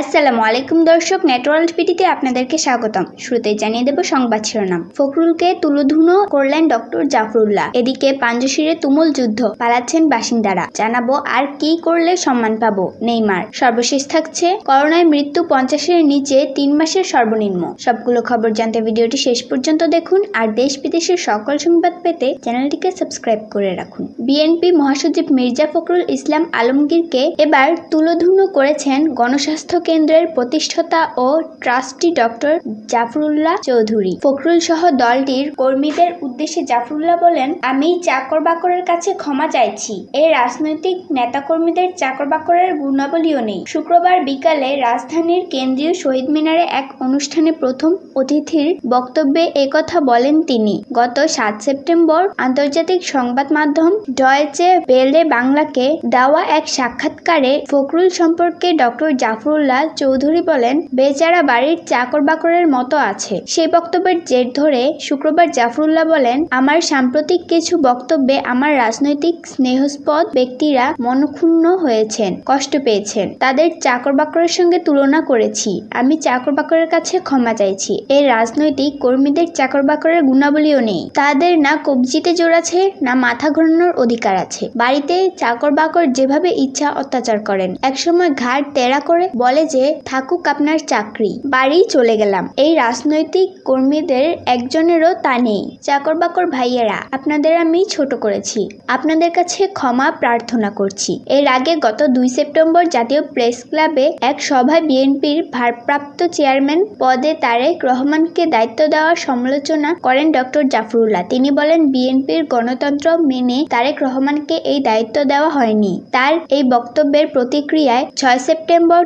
আসসালামু আলাইকুম দর্শক নেটওয়ার্ল্ড পিটিতে আপনাদেরকে স্বাগতম। শুরুতেই জানিয়ে দেব সংবাদ শিরোনাম। ফখরুলকে তুলোধুনো করলেন ডক্টর জাফরুল্লাহ। এদিকে পাঞ্জশিরে তুমুল যুদ্ধ, পালাচ্ছেন বাসিন্দারা। জানাব আর কি করলে সম্মান পাবো, নেইমার। সর্বশেষ থাকছে করোনায় মৃত্যু পঞ্চাশের নিচে তিন মাসের সর্বনিম্ন। সবগুলো খবর জানতে ভিডিওটি শেষ পর্যন্ত দেখুন আর দেশ বিদেশের সকল সংবাদ পেতে চ্যানেলটিকে সাবস্ক্রাইব করে রাখুন। বিএনপি মহাসচিব মির্জা ফখরুল ইসলাম আলমগীরকে এবার তুলোধুনো করেছেন গণস্বাস্থ্য কেন্দ্রের প্রতিষ্ঠাতা ও ট্রাস্টি ডক্টর জাফরুল্লাহ চৌধুরী। ফখরুল সহ দলটির কর্মীদের উদ্দেশ্যে জাফরুল্লাহ বলেন, আমি চাকর বাকরের কাছে ক্ষমা চাইছি। এই রাজনৈতিক নেতাকর্মীদের চাকর বাকরের গুণাবলীও নেই। শুক্রবার বিকালে রাজধানীর কেন্দ্রীয় শহীদ মিনারে এক অনুষ্ঠানে প্রথম অতিথির বক্তব্যে একথা বলেন তিনি। গত সাত সেপ্টেম্বর আন্তর্জাতিক সংবাদ মাধ্যম ডয়েচে বেলে বাংলাকে দেওয়া এক সাক্ষাৎকারে ফখরুল সম্পর্কে ডক্টর জাফরুল্লাহ চৌধুরী বলেন, বেচারা বাড়ির চাকর বাকরের মতো আছে। সেই বক্তব্যের জের ধরে শুক্রবার জাফরুল্লাহ বলেন, আমার সাম্প্রতিক কিছু বক্তব্যে আমার রাজনৈতিক স্নেহস্পদ ব্যক্তিরা মনক্ষুণ্ণ হয়েছেন, কষ্ট পেয়েছেন। তাদের চাকর বাকরের সঙ্গে তুলনা করেছি। আমি চাকর বাকরের কাছে ক্ষমা চাইছি। এই রাজনৈতিক কর্মীদের চাকর বাকরের গুণাবলীও নেই। তাদের না কবজিতে জোর আছে না মাথা ঘোরানোর অধিকার আছে। বাড়িতে চাকর বাকর যেভাবে ইচ্ছা অত্যাচার করেন। একসময় ঘাট তেরা করে বলে যে থাকুক আপনার চাকরি। বাড়ি চলে গেলাম। এই রাজনৈতিক কর্মীদের একজনেরও তা নেই। চাকর বাকর ভাইয়েরা, আপনাদের আমি ছোট করেছি। আপনাদের কাছে ক্ষমা প্রার্থনা করছি। এর আগে গত দুই সেপ্টেম্বর জাতীয় প্রেস ক্লাবে এক সভায় বিএনপির ভারপ্রাপ্ত চেয়ারম্যান পদে তারেক রহমানকে দায়িত্ব দেওয়ার সমালোচনা করেন ডক্টর জাফরুল্লাহ। তিনি বলেন, বিএনপির গণতন্ত্র মেনে তারেক রহমানকে এই দায়িত্ব দেওয়া হয়নি। তার এই বক্তব্যের প্রতিক্রিয়ায় ছয় সেপ্টেম্বর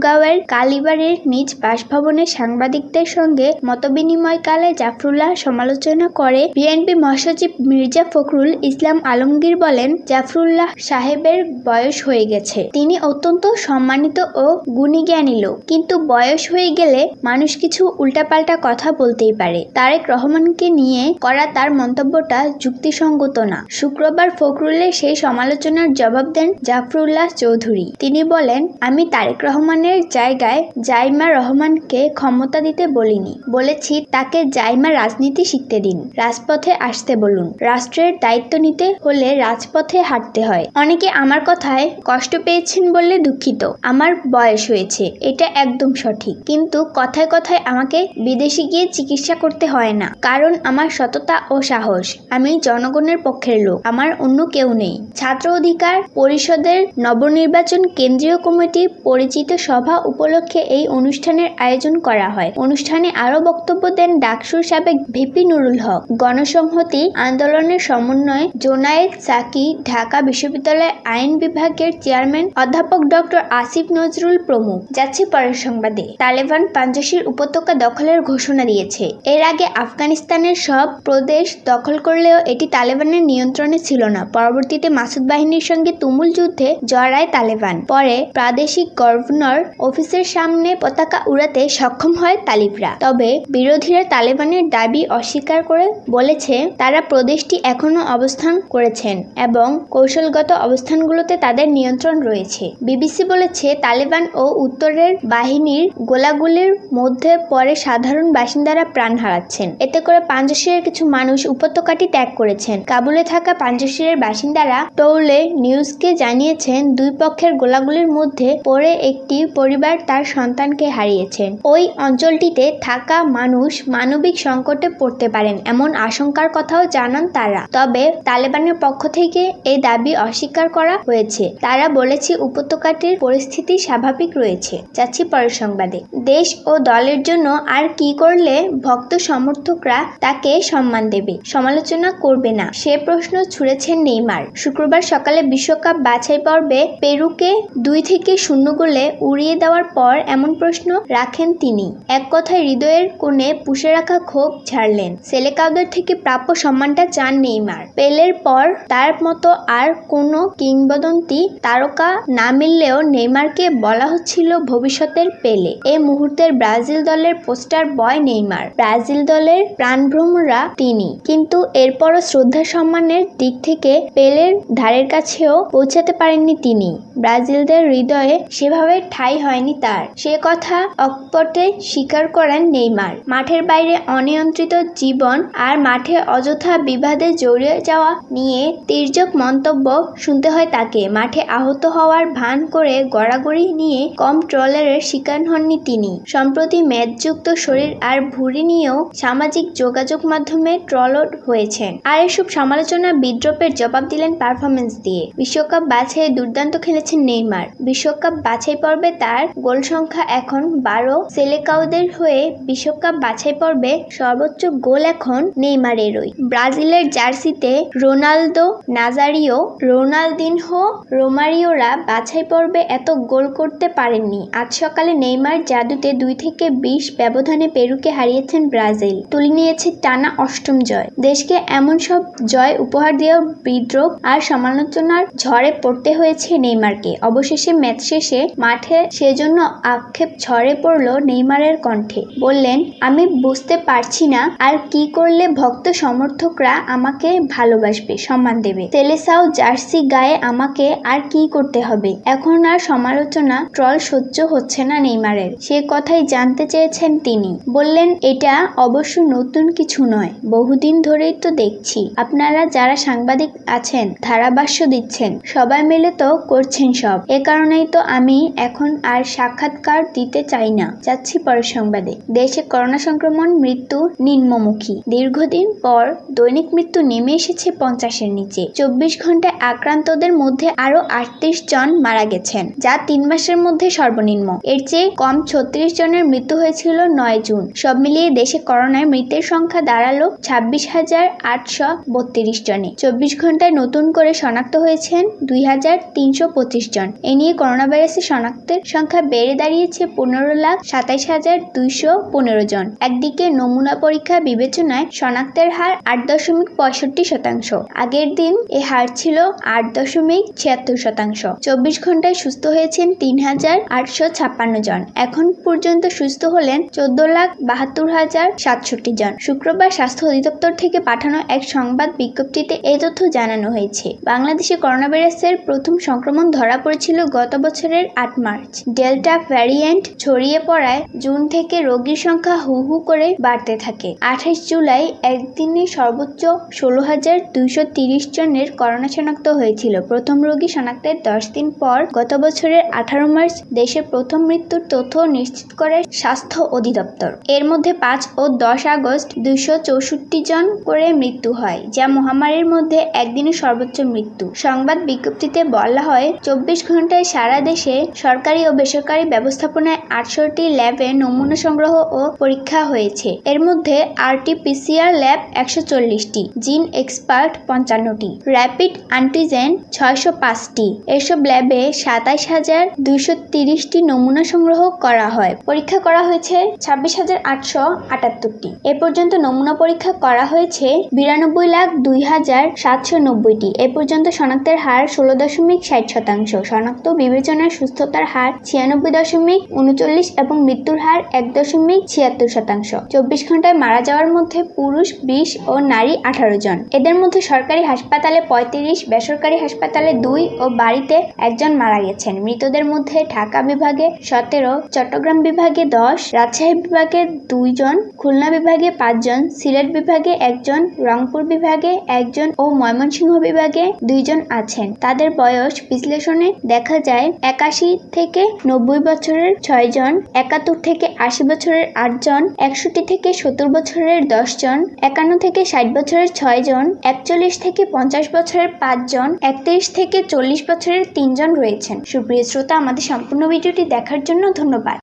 ঠাকুরগাঁওয়ের কালীবাড়ির নিজ বাসভবনে সাংবাদিকদের সঙ্গে মতবিনিময়কালে জাফরুল্লাহ সমালোচনা করে বিএনপি মহাসচিব মির্জা ফখরুল ইসলাম আলমগীর বলেন, জাফরুল্লাহ সাহেবের বয়স হয়ে গেছে। তিনি অত্যন্ত সম্মানিত ও গুণীজ্ঞানী লোক। কিন্তু বয়স হয়ে গেলে মানুষ কিছু উল্টাপাল্টা কথা বলতেই পারে। তারেক রহমানকে নিয়ে করা তার মন্তব্যটা যুক্তিসঙ্গত না। শুক্রবার ফখরুলের সেই সমালোচনার জবাব দেন জাফরুল্লাহ চৌধুরী। তিনি বলেন, আমি তারেক রহমানের জায়গায় জাইমা রহমানকে ক্ষমতা দিতে বলিনি। বলেছি, তাকে জাইমা রাজনীতি শিখতে দিন, রাজপথে আসতে বলুন। রাষ্ট্রের দায়িত্ব নিতে হলে রাজপথে হাঁটতে হয়। অনেকে আমার কথায় কষ্ট পেয়েছেন বললে দুঃখিত। আমার বয়স হয়েছে, এটা একদম সঠিক। কিন্তু কথায় কথায় আমাকে বিদেশে গিয়ে চিকিৎসা করতে হয় না। কারণ আমার সততা ও সাহস। আমি জনগণের পক্ষের লোক, আমার অন্য কেউ নেই। ছাত্র অধিকার পরিষদের নবনির্বাচন কেন্দ্রীয় কমিটি পরিচিত সভা উপলক্ষে এই অনুষ্ঠানের আয়োজন করা হয়। অনুষ্ঠানে আরও বক্তব্য দেন ডাকসুর সাবেক ভিপি নুরুল হক। গণসংহতি আন্দোলনের সমন্বয় জোনায়েদ সাকি, ঢাকা বিশ্ববিদ্যালয়ের আইন বিভাগের চেয়ারম্যান অধ্যাপক ডক্টর আসিফ নজরুল প্রমুখ। যাচ্ছে পরের সংবাদে। তালেবান পাঞ্জাশির উপত্যকা দখলের ঘোষণা দিয়েছে। এর আগে আফগানিস্তানের সব প্রদেশ দখল করলেও এটি তালেবানের নিয়ন্ত্রণে ছিল না। পরবর্তীতে মাসুদ বাহিনীর সঙ্গে তুমুল যুদ্ধে জড়ায় তালেবান। পরে প্রাদেশিক গভর্নর অফিসের সামনে পতাকা উড়াতে সক্ষম হয় তালিবরা। তবে বিরোধীরা তালেবানের দাবি অস্বীকার করে বলেছে, তারা প্রদেশটি এখনও অবস্থান করেছেন এবং কৌশলগত অবস্থানগুলোতে তাদের নিয়ন্ত্রণ রয়েছে। বিবিসি বলেছে, তালেবান ও উত্তরের বাহিনীর গোলাগুলির মধ্যে পরে সাধারণ বাসিন্দারা প্রাণ হারাচ্ছেন। এতে করে পাঞ্জশিরের কিছু মানুষ উপত্যকাটি ত্যাগ করেছেন। কাবুলে থাকা পাঞ্জশিরের বাসিন্দারা টৌলে নিউজকে জানিয়েছেন, দুই পক্ষের গোলাগুলির মধ্যে পরে একটি পরিবার তার সন্তানকে হারিয়েছেন। ওই অঞ্চলটিতে থাকা মানুষ মানবিক সংকটে পড়তে পারেন এমন আশঙ্কার কথাও জানান তারা। তবে তালেবানের পক্ষ থেকে এই দাবি অস্বীকার করা হয়েছে। তারা বলেছে, উপত্যকাটির পরিস্থিতি স্বাভাবিক রয়েছে। যাচ্ছি পরের সংবাদে। দেশ ও দলের জন্য আর কি করলে ভক্ত সমর্থকরা তাকে সম্মান দেবে? সমালোচনা করবে না। সে প্রশ্ন ছুড়েছেন নেইমার। শুক্রবার সকালে বিশ্বকাপ বাছাই পর্বে পেরুকে দুই থেকে শূন্য গোলে উড়িয়ে দেওয়ার পর এমন প্রশ্ন রাখেন তিনি। এক কথায় হৃদয়ের কোণে পুষে রাখা ক্ষোভ ছাড়লেন সেলেকাউদের থেকে প্রাপ্য সম্মানটা চান নেইমার। পেলের পর তার মতো আর কোনো কিংবদন্তি তারকা না মিললেও নেইমারকে বলা হচ্ছিল ভবিষ্যতের পেলে। এ মুহূর্তের ব্রাজিল দলের পোস্টার বয় নেইমার। ব্রাজিল দলের প্রাণভ্রমরা তিনি। কিন্তু এরপরও শ্রদ্ধা সম্মানের দিক থেকে পেলের ধারের কাছেও পৌঁছাতে পারেননি তিনি। ব্রাজিলদের হৃদয়ে সেভাবে ঠাঁই ঠাঁই হয়নি তার। সে কথা অকপটে স্বীকার করেন নেইমার। মাঠের বাইরে অনিয়ন্ত্রিত জীবন আর মাঠে অযথা বিবাদে জড়িয়ে যাওয়া নিয়ে তির্যক মন্তব্য শুনতে হয় তাকে। মাঠে আহত হওয়ার ভান করে গড়াগড়ি নিয়ে কম ট্রলারের শিকার হননি তিনি। সম্প্রতি মেদযুক্ত শরীর আর ভুঁড়ি নিয়েও সামাজিক যোগাযোগ মাধ্যমে ট্রলড হয়েছেন। আর এসব সমালোচনা বিদ্রোপের জবাব দিলেন পারফরমেন্স দিয়ে। বিশ্বকাপ বাছাই দুর্দান্ত খেলেছেন নেইমার। বিশ্বকাপ বাছাই পর্বে তার গোল সংখ্যা এখন বারো। সেলেকাউদের হয়ে বিশ্বকাপ বাছাই পর্বে সর্বোচ্চ গোল এখন নেইমারেরই। ব্রাজিলের জার্সিতে রোনালদো, নাজারিও, রোনালদিনহো, রোমারিওরা বাছাই পর্বে এত গোল করতে পারেননি। আজ সকালে নেইমার জাদুতে দুই থেকে বিশ ব্যবধানে পেরুকে হারিয়েছেন ব্রাজিল। তুলে নিয়েছে টানা অষ্টম জয়। দেশকে এমন সব জয় উপহার দিয়েও বিদ্রোহ আর সমালোচনার ঝড়ে পড়তে হয়েছে নেইমারকে। অবশেষে ম্যাচ শেষে মাঠে সেজন্য আক্ষেপ ঝরে পড়ল নেইমারের কণ্ঠে। বললেন, আমি বুঝতে পারছি না, আর কি করলে ভক্ত সমর্থকরা আমাকে ভালোবাসবে, সম্মান দেবে? সেলেসাও জার্সি গায়ে আমাকে আর কি করতে হবে? এখন আর সমালোচনা, ট্রল সহ্য হচ্ছে না নেইমারের। সে কথাই জানতে চেয়েছেন তিনি। বললেন, এটা অবশ্য নতুন কিছু নয়। বহুদিন ধরেই তো দেখছি। আপনারা যারা সাংবাদিক আছেন, ধারাভাষ্য দিচ্ছেন, সবাই মিলে তো করছেন সব। এ কারণেই তো আমি এখন আর সাক্ষাৎকার দিতে চাই না। যাচ্ছি পরের সংবাদে। দেশে করোনা সংক্রমণ, মৃত্যু নিম্নমুখী। দীর্ঘদিন পর দৈনিক মৃত্যু নেমে এসেছে পঞ্চাশের নিচে। চব্বিশ ঘন্টায় আক্রান্তদের মধ্যে আরও আটত্রিশ জন মারা গেছেন, যা তিন মাসের মধ্যে সর্বনিম্ন। এর চেয়ে কম ছত্রিশ জনের মৃত্যু হয়েছিল নয় জুন। সব মিলিয়ে দেশে করোনায় মৃতের সংখ্যা দাঁড়াল ছাব্বিশ হাজার আটশো বত্রিশ জনে। চব্বিশ ঘন্টায় নতুন করে শনাক্ত হয়েছেন দুই হাজার তিনশো পঁচিশ জন। এ নিয়ে করোনা ভাইরাসের শনাক্তের সংখ্যা বেড়ে দাঁড়িয়েছে পনেরো লাখ সাতাইশ হাজার দুইশো পনেরো জন। একদিকে নমুনা পরীক্ষা বিবেচনায় শনাক্তের হার আট দশমিক পঁয়ষট্টি শতাংশ। আগের দিন এ হার ছিল আট দশমিক ছিয়াত্তর শতাংশ। চব্বিশ ঘন্টায় সুস্থ হয়েছেন তিন হাজার আটশো ছাপ্পান্ন জন। এখন পর্যন্ত সুস্থ হলেন চোদ্দ লাখ বাহাত্তর হাজার সাতষট্টি জন। শুক্রবার স্বাস্থ্য অধিদপ্তর থেকে পাঠানো এক সংবাদ বিজ্ঞপ্তিতে এই তথ্য জানানো হয়েছে। বাংলাদেশে করোনা ভাইরাসের প্রথম সংক্রমণ ধরা পড়েছিল গত বছরের আট মার্চ। ডেল্টা ভ্যারিয়েন্ট ছড়িয়ে পড়ায় জুন থেকে রোগীর সংখ্যা হু হু করে বাড়তে থাকে। আঠাশ জুলাই একদিনে সর্বোচ্চ ষোলো হাজার দুইশো তিরিশ জনের করোনা শনাক্ত হয়েছিল। প্রথম রোগী শনাক্তের দশ দিন পর গত বছরের আঠারো মার্চ দেশের প্রথম মৃত্যুর তথ্য নিশ্চিত করে স্বাস্থ্য অধিদপ্তর। এর মধ্যে পাঁচ ও দশ আগস্ট দুইশো চৌষট্টি জন করে মৃত্যু হয়, যা মহামারীর মধ্যে একদিনে সর্বোচ্চ মৃত্যু। সংবাদ বিজ্ঞপ্তিতে বলা হয়, চব্বিশ ঘন্টায় সারা দেশে সরকারি বেসরকারি ব্যবস্থাপনায় আটষট্টি ল্যাবে নমুনা সংগ্রহ ও পরীক্ষা হয়েছে। এর মধ্যে আরটি পিসিআর ল্যাব একশো চল্লিশটি, জিন এক্সপার্ট পঞ্চান্নটি, র্যাপিড অ্যান্টিজেন ছয়শো পাঁচটি। এসব ল্যাবে সাতাইশ হাজার দুইশো তিরিশটি নমুনা সংগ্রহ করা হয়। পরীক্ষা করা হয়েছে ছাব্বিশ হাজার আটশো আটাত্তরটি। এ পর্যন্ত নমুনা পরীক্ষা করা হয়েছে বিরানব্বই লাখ দুই হাজার সাতশো নব্বইটি। এ পর্যন্ত শনাক্তের হার ষোলো দশমিক ষাট শতাংশ। শনাক্ত বিবেচনার সুস্থতার হার ছিয়ানব্বই দশমিক উনচল্লিশ এবং মৃত্যুর হার এক দশমিক ছিয়াত্তর শতাংশ। চব্বিশ ঘন্টায় মারা যাওয়ার মধ্যে পুরুষ বিশ ও নারী আঠারো জন। এদের মধ্যে সরকারি হাসপাতালে পঁয়ত্রিশ, বেসরকারি হাসপাতালে দুই ও বাড়িতে একজন মারা গেছেন। মৃতদের মধ্যে ঢাকা বিভাগে সতেরো, চট্টগ্রাম বিভাগে দশ, রাজশাহী বিভাগে দুইজন খুলনা বিভাগে পাঁচজন সিলেট বিভাগে একজন রংপুর বিভাগে একজন ও ময়মনসিংহ বিভাগে দুইজন আছেন। তাদের বয়স বিশ্লেষণে দেখা যায় একাশি থেকে নব্বই বছরের ছয় জন, একাত্তর থেকে আশি বছরের আটজন একষট্টি থেকে সত্তর বছরের দশ জন, একান্ন থেকে ষাট বছরের ছয় জন, একচল্লিশ থেকে পঞ্চাশ বছরের পাঁচজন একত্রিশ থেকে চল্লিশ বছরের তিনজন রয়েছেন। সুপ্রিয় শ্রোতা, আমাদের সম্পূর্ণ ভিডিওটি দেখার জন্য ধন্যবাদ।